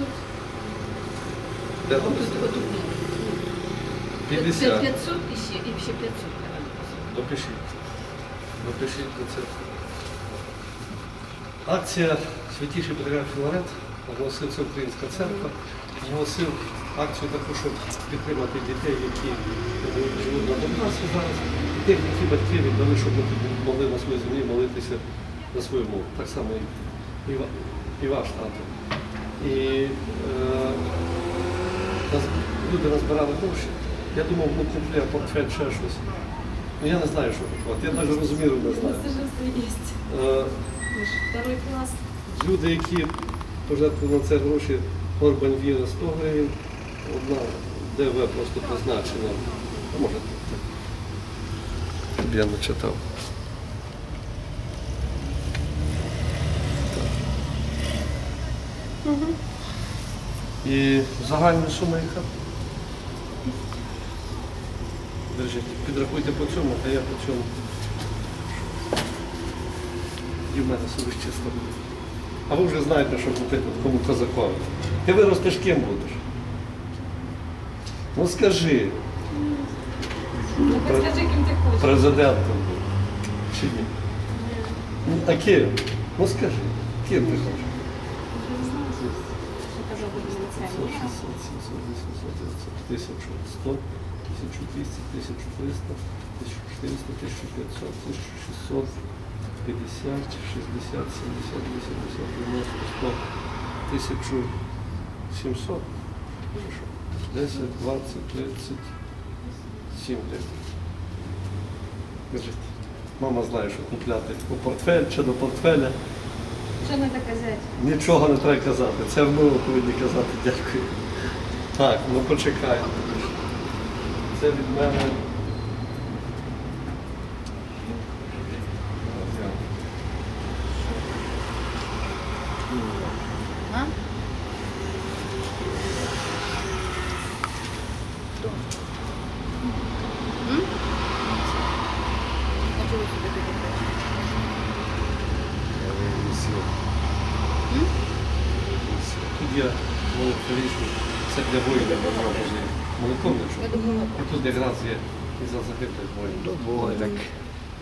500. Де Отут, написано? отут. 50. 500 і ще, і ще 500. Допишіть. Допишіть до це. Акція Святіший Патріарх Філарет оголосив це Українська церква, оголосив акцію таку, щоб підтримати дітей, які живуть на Донбасі зараз, і тих, які батьки віддали, щоб ми могли на своїй землі молитися за свою мову. Так само і, і, і ваш тато. І е, люди назбирали гроші. Я думав, ну куплю портфель ще щось. Ну я не знаю, що купувати. Я навіть розміру не знаю. Е, класс. Люди, які пожертвували на це гроші, Орбан Віра 100 гривень, одна ДВ просто позначена. Може так. Я не читав. І загальна сума яка? Держіть, підрахуйте по цьому, а я по цьому. І в мене собі чисто буде. А ви вже знаєте, що купити кому козакові. Ти виростеш ким будеш? Ну скажи, Ну, скажи, кем ты хочешь. президентом будеш. Чи ні? Ну, А ким? Ну скажи, ким ти хочеш? 700, 700, 800, 900, 1100, 1200, 1300, 1400, 1500, 1600, 50, 60, 70, 80, 90, 100, 1700, 10, 20, 30, 7 лет. Мама знає, що купляти у портфель чи до портфеля. Что треба казати? Нічого не треба казати. Це ми повинні казати дякую. Так, ну почекаємо. Це від мене. Є молитвовічний, це для. Молитовничок. Я думала, І тут якраз є і за загиблих воїнів.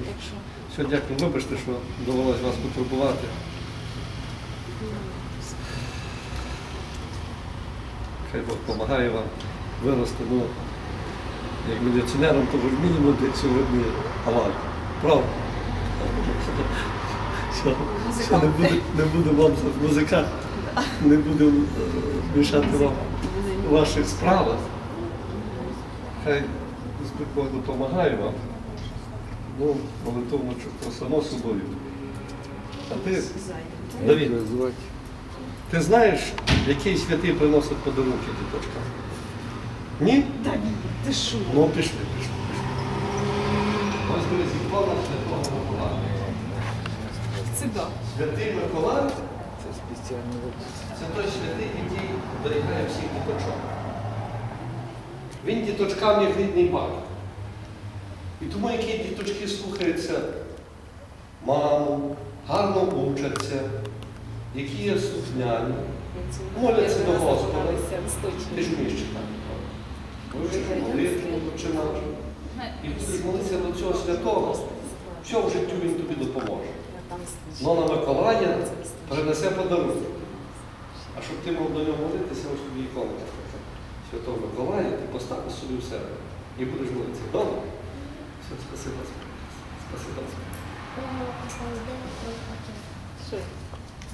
так що. Все, дякую. Вибачте, що довелося вас потурбувати. Хай Бог допомагає вам вирости. Ну, як міліціонером, то ви ж мінімум сьогодні авант. Правда? Все, все, не, буде, не буде вам музика, не будемо е, мішати вам у ваших справах. Хай Господь Бог допомагає вам. Ну, молитовно то само собою. А ти, Давід, ти знаєш, який святий приносить подарунки діточкам? Ні? Да, ты шо? Ну, пішли, пішли, пішли. Ось дивись, ікона Святого Миколая. Святий Миколай це той святий, який берегає всіх діточок. Він діточкам як рідний батько. І тому, які діточки слухаються маму, гарно учаться, які є слухняні, моляться до Господа. Ти ж вмієш читати. Вивчиш молитву, починаєш. І будеш молитися до цього святого, все в життю він тобі допоможе. Но на Миколая принесе подарунок. А щоб ти мав до нього молитися, ось тобі іконка. Святого Миколая, ти поставиш собі в себе і будеш молитися. Добре? Все, спасибо. Спасибо. Что?